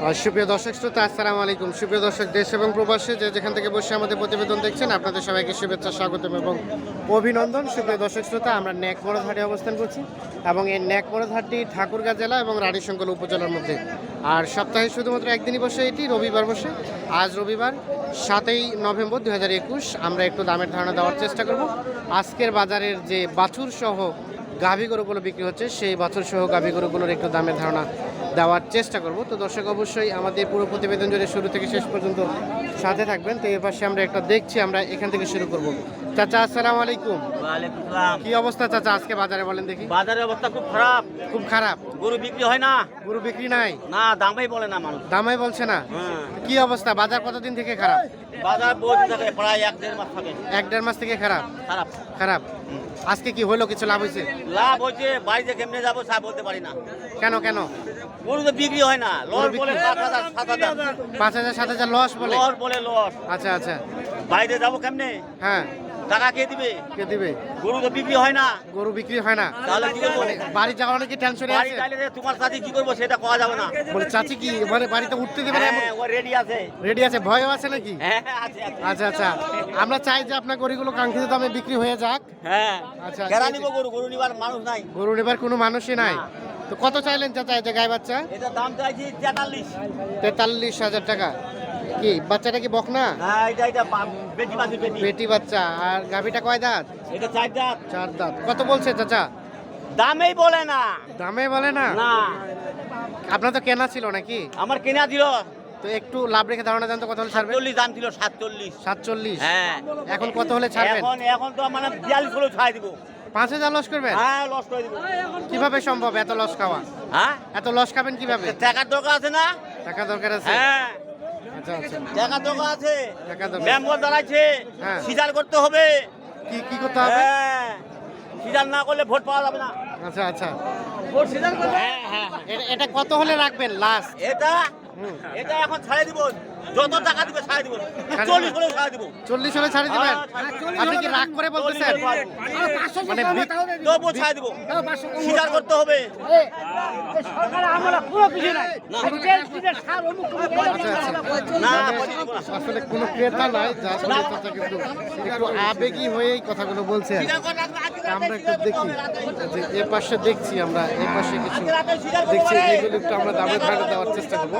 সুপ্রিয় দর্শক শ্রোতা, আসসালামু আলাইকুম। সুপ্রিয় দর্শক, দেশ এবং প্রবাসে যে যেখান থেকে বসে আমাদের প্রতিবেদন দেখছেন, আপনাদের সবাইকে শুভেচ্ছা, স্বাগতম এবং অভিনন্দন। সুপ্রিয় দর্শক শ্রোতা, আমরা ন্যাকমরদ হাটে অবস্থান করছি এবং এই ন্যাকমরদ হাটটি ঠাকুরগাঁ জেলা এবং রানীশঙ্কল উপজেলার মধ্যে। আর সপ্তাহে শুধুমাত্র একদিনই বসে এটি, রবিবার বসে। আজ রবিবার, সাতই নভেম্বর দু হাজার একুশ। আমরা একটু দামের ধারণা দেওয়ার চেষ্টা করব। আজকের বাজারের যে বাছুর সহ গাভী গরুগুলো বিক্রি হচ্ছে, সেই বাছুর সহ গাভী গরুগুলোর একটু দামের ধারণা দেওয়ার চেষ্টা করব। তো দর্শক অবশ্যই আমাদের পুরো প্রতিবেদন জুড়ে শুরু থেকে শেষ পর্যন্ত সাথে থাকবেন, তো এ পাশে আমরা একটা দেখছি, আমরা এখান থেকে শুরু করব। চাচা আসসালামু আলাইকুম। কি অবস্থা চাচা আজকে বাজারে বলেন দেখি। বাজারের অবস্থা খুব খারাপ। খুব খারাপ? গরু বিক্রি হয় না। গরু বিক্রি নাই? না দামই বলে না মানুষ। দামাই বলছে না? হ্যাঁ। কি অবস্থা? বাজার কতদিন থেকে খারাপ? বাজার বসে থাকে প্রায় এক দেড় মাস থাকে। এক দেড় মাস থেকে খারাপ? খারাপ। খারাপ। আজকে কি হলো? কিছু লাভ হয়েছে? লাভ হয়েছে বাড়িতে কেমনে যাব তা বলতে পারি না। কেন কেন? গরু তো বিক্রি হয় না। লস বলে সাত হাজার সাত হাজার। পাঁচ হাজার সাত হাজার লস বলে? লস বলে লস। আচ্ছা আচ্ছা। বাইরে যাব কেমনে? হ্যাঁ। টাকা কে দিবে? কে দিবে? গরু তো বিক্রি হয় না। গরু বিক্রি হয় না। তাহলে কি করব? বাড়ি যাওয়ার নাকি টেনশনে বাড়ি আছে। তোমার সাথে কি করব সেটা পাওয়া যাবে না। বলে চাচি কি মানে বাড়িতে উঠতে দেবে না হ্যাঁ ও রেডি আছে। রেডি আছে ভয়ও আছে নাকি? হ্যাঁ আছে আছে। আচ্ছা আচ্ছা। আমরা চাই যে আপনার গরুগুলো কাঙ্ক্ষিত দামে বিক্রি হয়ে যাক। হ্যাঁ আচ্ছা, কেরা যে- গরু গরু নিবার মানুষ নাই। গরু নেবার কোনো মানুষই নাই। তো কত চাইলেন চাচা এই যে গায়ে বাচ্চা? এটা দাম চাইছি তেতাল্লিশ। তেতাল্লিশ হাজার টাকা। কি বাচ্চাটা কি বকনা? বেটি বাচ্চা আর গাভিটা কয় দাঁত? এটা চার দাঁত। চার দাঁত। কত বলছে চাচা? দামেই বলে না। দামে বলে না? না। আপনার তো কেনা ছিল নাকি? আমার কেনা দিল তো একটু লাভ রেখে ধারণা জানতো কত হলে ছাড়বে? সাতচল্লিশ দাম ছিল সাতচল্লিশ। সাতচল্লিশ? হ্যাঁ। এখন কত হলে ছাড়বেন? এখন এখন তো মানে বিয়াল্লিশ হলেও ছাড় দিব। পাঁচ হাজার লস করবেন? হ্যাঁ লস করে দিব। কীভাবে সম্ভব এত লস খাওয়া? হ্যাঁ? এত লস খাবেন কীভাবে? টাকার দরকার আছে না? টাকা দরকার আছে? হ্যাঁ। আচ্ছা আচ্ছা। আছে। টাকা দরকার। মেম্বর দাঁড়াচ্ছে হ্যাঁ। সিজার করতে হবে। কি কি করতে হবে? হ্যাঁ। সিজার না করলে ভোট পাওয়া যাবে না। আচ্ছা আচ্ছা। ভোট সিজার করলে হ্যাঁ হ্যাঁ। এটা- এটা কত হলে রাখবেন? লাস্ট এটা এটা এখন ছাড়ে দিব। যত টাকা দিবে ছাড়ে দিব। চল্লিশ দিবেন? হলেও দিব। চল্লিশ হলে ছাড়ে দিবেন? হ্যাঁ, আপনি কি রাগ করে বলতেছেন? মানে দিব। স্বীকার করতে হবে। আসলে কোনো নাই কিন্তু একটু আবেগী হয়ে এই কথাগুলো বলছে আমরা একটু দেখি যে এ পাশে দেখছি আমরা এ পাশে কিছু দেখছি পারে। এইগুলো একটু আমরা দামে ধারণা দেওয়ার চেষ্টা করব।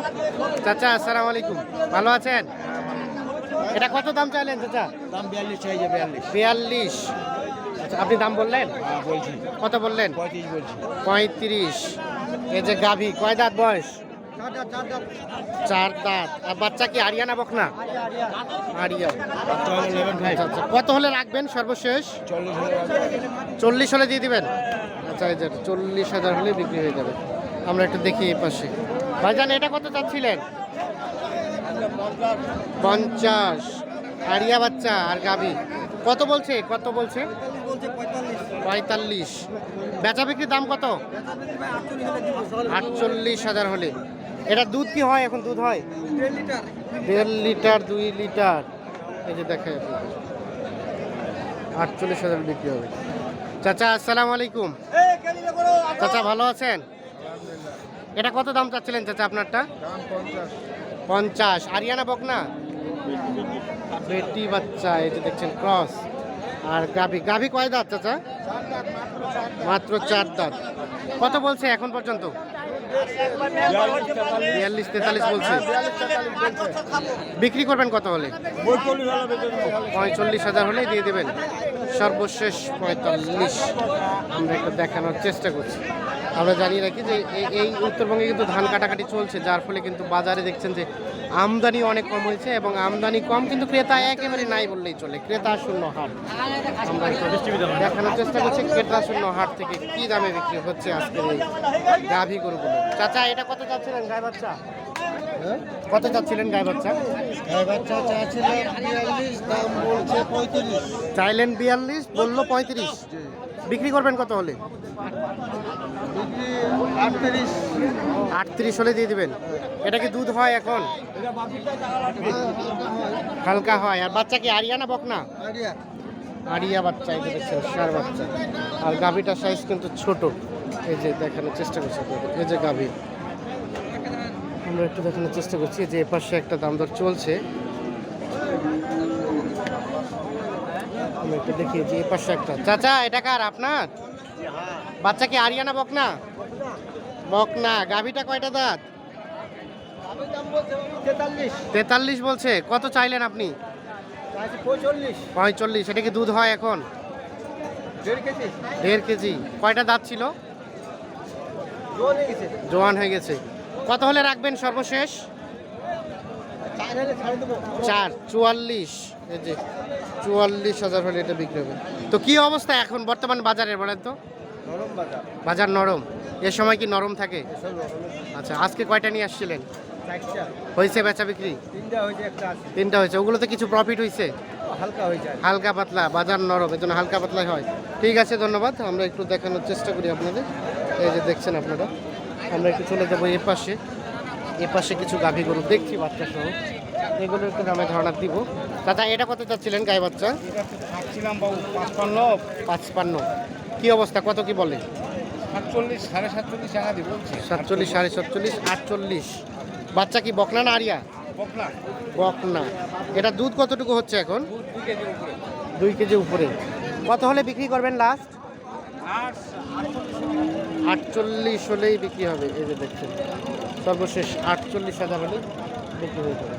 চাচা আসসালামু আলাইকুম। ভালো আছেন? এটা কত দাম চাইলেন চাচা? দাম বিয়াল্লিশ চাই বিয়াল্লিশ। বিয়াল্লিশ। আচ্ছা আপনি দাম বললেন? হ্যাঁ বলছি। কত বললেন? পঁয়ত্রিশ বলছি। পঁয়ত্রিশ। এই যে গাভী কয় দাঁত বয়স? চার দাঁত। আর বাচ্চা কি আরিয়ানা বকনা? আরিয়া। আচ্ছা আচ্ছা। কত হলে রাখবেন সর্বশেষ? চল্লিশ হলে দিয়ে দিবেন? আচ্ছা এই চল্লিশ হাজার হলে বিক্রি হয়ে যাবে। আমরা একটু দেখি এই পাশে। ভাইজান, এটা কত চাচ্ছিলেন? পঞ্চাশ। আরিয়া বাচ্চা আর গাভী কত বলছে? কত বলছে? পঁয়তাল্লিশ। বেচা বিক্রির দাম কত? আটচল্লিশ হাজার হলে। এটা দুধ কি হয়? এখন দুধ হয়? দেড় লিটার। দুই লিটার। এই যে দেখে আটচল্লিশ হাজার বিক্রি হবে। চাচা আসসালামু আলাইকুম। চাচা ভালো আছেন? এটা কত দাম চাচ্ছিলেন চাচা আপনারটা? পঞ্চাশ। আরিয়ানা বকনা? বেটি বাচ্চা এই যে দেখছেন ক্রস। আর গাভি। গাভি কয় দাঁত চাচা? মাত্র চার দাঁত। কত বলছে এখন পর্যন্ত? বিয়াল্লিশ তেতাল্লিশ বলছে। বিক্রি করবেন কত হলে? পঁয়তাল্লিশ হাজার হলেই দিয়ে দেবেন। সর্বশেষ পঁয়তাল্লিশ। আমরা একটু দেখানোর চেষ্টা করছি। আমরা জানিয়ে রাখি যে এই- উত্তরবঙ্গে কিন্তু ধান কাটাকাটি চলছে, যার ফলে কিন্তু বাজারে দেখছেন যে আমদানি অনেক কম হয়েছে এবং আমদানি কম, কিন্তু ক্রেতা একেবারে নাই বললেই চলে। ক্রেতা শূন্য হাট আমরা দেখানোর চেষ্টা করছি, ক্রেতা শূন্য হাট থেকে কি দামে বিক্রি হচ্ছে আজকের এই গাভী গরুগুলো। চাচা, এটা কত চাচ্ছিলেন গায়ে বাচ্চা? কত চাচ্ছিলেন গায়ে বাচ্চা? বাচ্চা চাচ্ছিলেন বিয়াল্লিশ দাম বলছে পঁয়ত্রিশ। চাইলেন বিয়াল্লিশ বলল পঁয়ত্রিশ। বিক্রি করবেন কত হলে? আটত্রিশ। আটত্রিশ হলে দিয়ে দিবেন। এটা কি দুধ হয় এখন? হালকা হয়। আর বাচ্চা কি আরিয়া আরিয়ানা বকনা? আরিয়া। বাচ্চা এই যে সার বাচ্চা। আর গাভীটার সাইজ কিন্তু ছোট। এই যে দেখানোর চেষ্টা করছে। এই যে গাভী। আমরা একটু দেখানোর চেষ্টা করছি যে এপাশে একটা দাম দর চলছে। আমরা একটু দেখি যে এপাশে একটা। চাচা এটা কার আপনার? বাচ্চা কি আরিয়ানা বকনা? বকনা গাভিটা কয়টা দাঁত? তেতাল্লিশ বলছে কত চাইলেন আপনি? পঁয়তাল্লিশ এটা কি দুধ হয় এখন? দেড় কেজি। কয়টা দাঁত ছিল? জোয়ান হয়ে গেছে। কত হলে রাখবেন সর্বশেষ? চার চুয়াল্লিশ। এই যে চুয়াল্লিশ হাজার হলে এটা বিক্রি হবে। তো কি অবস্থা এখন বর্তমান বাজারের বলেন তো? বাজার। নরম। এ সময় কি নরম থাকে? আচ্ছা আজকে কয়টা নিয়ে আসছিলেন? হয়েছে বেচা বিক্রি? তিনটা হয়েছে ওগুলোতে কিছু প্রফিট হয়েছে হালকা পাতলা বাজার নরম এজন্য হালকা পাতলাই হয়। ঠিক আছে ধন্যবাদ। আমরা একটু দেখানোর চেষ্টা করি আপনাদের। এই যে দেখছেন আপনারা। আমরা একটু চলে যাব এ পাশে। এ পাশে কিছু গাভী গরু দেখছি বাচ্চা সহ এগুলো একটু দামে ধারণা দিব। দাদা এটা কত চাচ্ছিলেন গায়ে বাচ্চা? বাবু পাঁচপান্ন। পাঁচপান্ন। কি অবস্থা? কত কি বলে? সাতচল্লিশ সাড়ে সাতচল্লিশ টাকা দিব সাতচল্লিশ সাড়ে সাতচল্লিশ আটচল্লিশ। বাচ্চা কি বকনা না আরিয়া? বকলা বকনা। এটা দুধ কতটুকু হচ্ছে এখন? দুই কেজি উপরে। কত হলে বিক্রি করবেন লাস্ট আটচল্লিশ হলেই বিক্রি হবে এই যে দেখছেন। সর্বশেষ আটচল্লিশ হাজার হলেই বিক্রি হয়ে যাবে।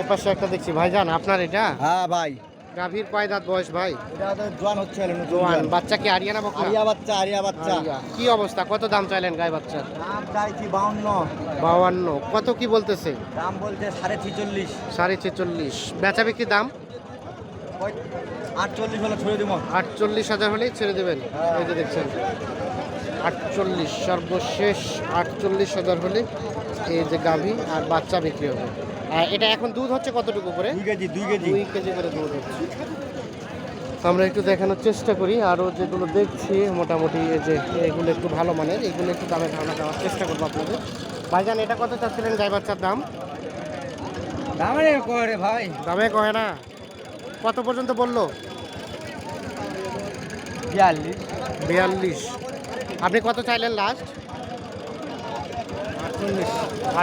এ পাশে একটা দেখছি ভাইজান আপনার এটা? হ্যাঁ ভাই। গাভীর দাঁত বয়স ভাই? জোয়ান হচ্ছে জোয়ান। বাচ্চা কি আরিয়ানা বকনা আরিয়া বাচ্চা আরিয়া বাচ্চা। আরিয়া। কি অবস্থা? কত দাম চাইলেন গায়ে বাচ্চার দাম চাইছি বাউন্ন। বাউান্ন। কত কি বলতেছে? দাম বলছে সাড়ে ছিচল্লিশ। সাড়ে ছেচল্লিশ। বেচা বিক্রি দাম? আটচল্লিশ হলে ছড়ে দেবো। আটচল্লিশ হাজার হলেই ছেড়ে দেবেন। এই যে দেখছেন আটচল্লিশ সর্বশেষ আটচল্লিশ হাজার হলে এই যে গাভী আর বাচ্চা বিক্রি হবে। আর এটা এখন দুধ হচ্ছে কতটুকু করে? দুই কেজি দুই কেজি। দুই কেজি করে দুধ হচ্ছে। আমরা একটু দেখানোর চেষ্টা করি। আরও যেগুলো দেখছি মোটামুটি এই যে এগুলো একটু ভালো মানের এগুলো একটু দামে ধারণা দেওয়ার চেষ্টা করব আপনাদের। ভাইজান এটা কত চাচ্ছিলেন গাই বাচ্চার দাম দামে করে ভাই? দামে কয় না? কত পর্যন্ত বলল? বিয়াল্লিশ। বিয়াল্লিশ। আপনি কত চাইলেন লাস্ট আটচল্লিশ।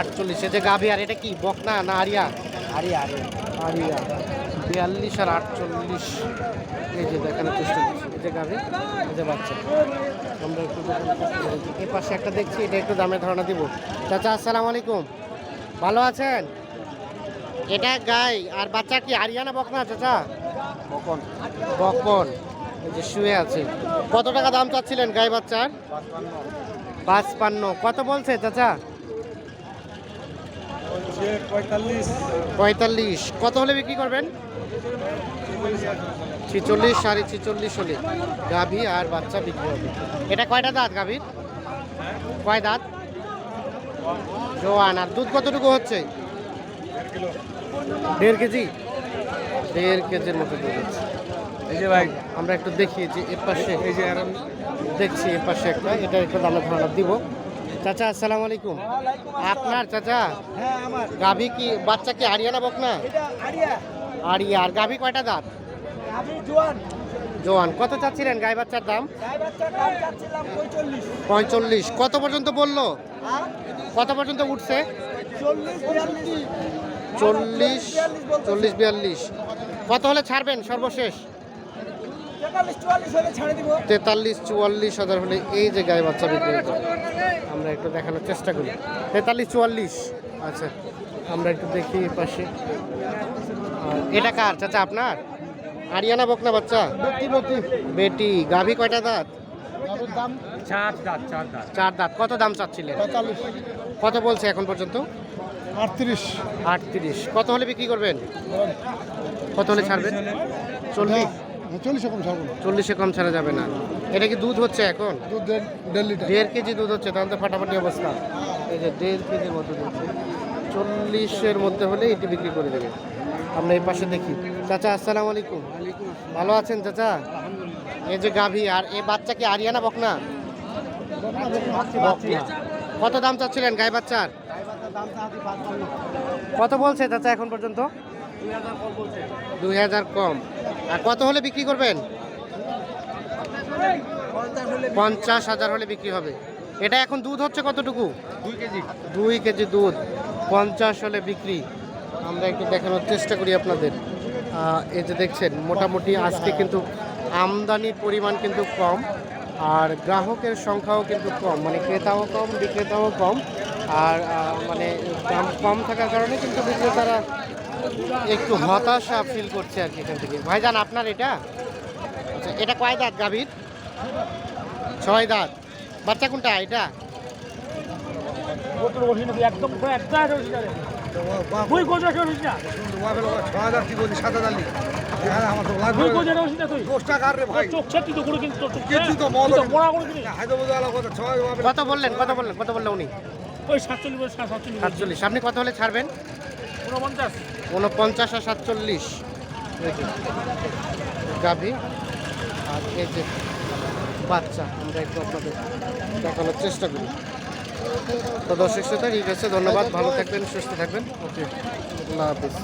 আটচল্লিশ। এই যে গাভি আর এটা কি বকনা না আরিয়া? Area area. আরিয়া। বিয়াল্লিশ আর আটচল্লিশ। এই যে দেখানোর চেষ্টা করছি। এই যে গাভি এই যে বাচ্চা। আমরা একটু এই পাশে একটা দেখছি এটা একটু দামে ধারণা দিব। চাচা আসসালামু আলাইকুম। ভালো আছেন? এটা গাই আর বাচ্চা কি আরিয়ানা বকনা চাচা? বকন। এই যে শুয়ে আছে। কত টাকা দাম চাচ্ছিলেন গাই বাচ্চার? পাঁচপান্ন। কত বলছে চাচা? পঁয়তাল্লিশ। কত হলে বিক্রি করবেন? ছিচল্লিশ সাড়ে ছিচল্লিশ হলে। গাভী আর বাচ্চা বিক্রি হবে। এটা কয়টা দাঁত গাভীর? কয় দাঁত? জোয়ান। আর দুধ কতটুকু হচ্ছে? দেড় কেজি? দেড় কেজির মতো দুধ হচ্ছে এই যে ভাই। আমরা একটু দেখি যে এর পাশে এই যে দেখছি এর পাশে একটা এটা একটু দামে ধারণা দিব। চাচা আসসালামু আলাইকুম। আপনার চাচা? হ্যাঁ গাভী কি বাচ্চা কি আরিয়ানা বকনা? এটা আরিয়া। আরিয়া আর গাভী কয়টা দাঁত? জোয়ান। কত চাচ্ছিলেন গাই বাচ্চার দাম? পঁয়তাল্লিশ পঁয়তাল্লিশ কত পর্যন্ত বলল? কত পর্যন্ত উঠছে? চল্লিশ চল্লিশ বিয়াল্লিশ। কত হলে ছাড়বেন সর্বশেষ? তেতাল্লিশ চুয়াল্লিশ হলে ছাড়ে দিব। তেতাল্লিশ চুয়াল্লিশ হাজার হলে এই যে গায়ে বাচ্চা বিক্রি আমরা একটু দেখানোর চেষ্টা করি। তেতাল্লিশ চুয়াল্লিশ। আচ্ছা আমরা একটু দেখি পাশে। এটা কার? চাচা আপনার? আরিয়ানা বকনা বাচ্চা? বেটি গাভী কয়টা দাঁত? চার দাঁত চার দাঁত। কত দাম চাচ্ছিলেন? কত বলছে এখন পর্যন্ত? আটত্রিশ। আটত্রিশ। কত হলে বিক্রি করবেন? কত হলে ছাড়বেন? চল্লিশ। চল্লিশ? রকম ছাড়বো চল্লিশে কম ছাড়া যাবে না। এটা কি দুধ হচ্ছে এখন? দুধ দেড় দেড় লিটার। দেড় কেজি দুধ হচ্ছে তাহলে তো ফাটাফাটি অবস্থা। এই যে দেড় কেজির মতো দুধ চল্লিশের মধ্যে হলে এটি বিক্রি করে দেবে। আমরা এই পাশে দেখি। চাচা আসসালামু আলাইকুম। ভালো আছেন চাচা? এই যে গাভী আর এই বাচ্চা কি আরিয়ানা বকনা? বকনা। কত দাম চাচ্ছিলেন গায়ে বাচ্চার? কত বলছে চাচা এখন পর্যন্ত? দুই হাজার কম। আর কত হলে বিক্রি করবেন? পঞ্চাশ হাজার হলে বিক্রি হবে। এটা এখন দুধ হচ্ছে কতটুকু? দুই কেজি। দুই কেজি দুধ। পঞ্চাশ হলে বিক্রি। আমরা একটু দেখানোর চেষ্টা করি আপনাদের। এই যে দেখছেন মোটামুটি আজকে কিন্তু আমদানির পরিমাণ কিন্তু কম আর গ্রাহকের সংখ্যাও কিন্তু কম। মানে ক্রেতাও কম বিক্রেতাও কম। আর মানে দাম কম থাকার কারণে কিন্তু বিক্রেতারা একটু হতাশা ফিল করছে আর কি এখান থেকে। ভাইজান আপনার এটা? আচ্ছা এটা কয় দাঁত গাভীর? ছয় দাঁত। বাচ্চা কোনটা এটা? একদম একটা তুই কোথায় রসিদ না ছয় হাজার সাত হাজার আমার তো তুই। লাগবে কোথায় রসিদ না তুই দশ টাকা আর রে ভাই চোখ ছেড়ে তুই তো করে কিন্তু তোর চোখ কিছু মোড়া করে কিনিস হায়দ্রাবাদ আলা কথা ছয় বাপরে কত বললেন কত বললেন কত বললেন উনি। ওই সাতচল্লিশ সাতচল্লিশ সাতচল্লিশ। আপনি কত হলে ছাড়বেন? উনপঞ্চাশ। উনপঞ্চাশ আর সাতচল্লিশ। যে আর এই যে বাচ্চা আমরা একটু আপনাদের দেখানোর চেষ্টা করি। তো দর্শক শ্রোতা ঠিক আছে ধন্যবাদ। ভালো থাকবেন সুস্থ থাকবেন। ওকে আল্লাহ হাফিজ।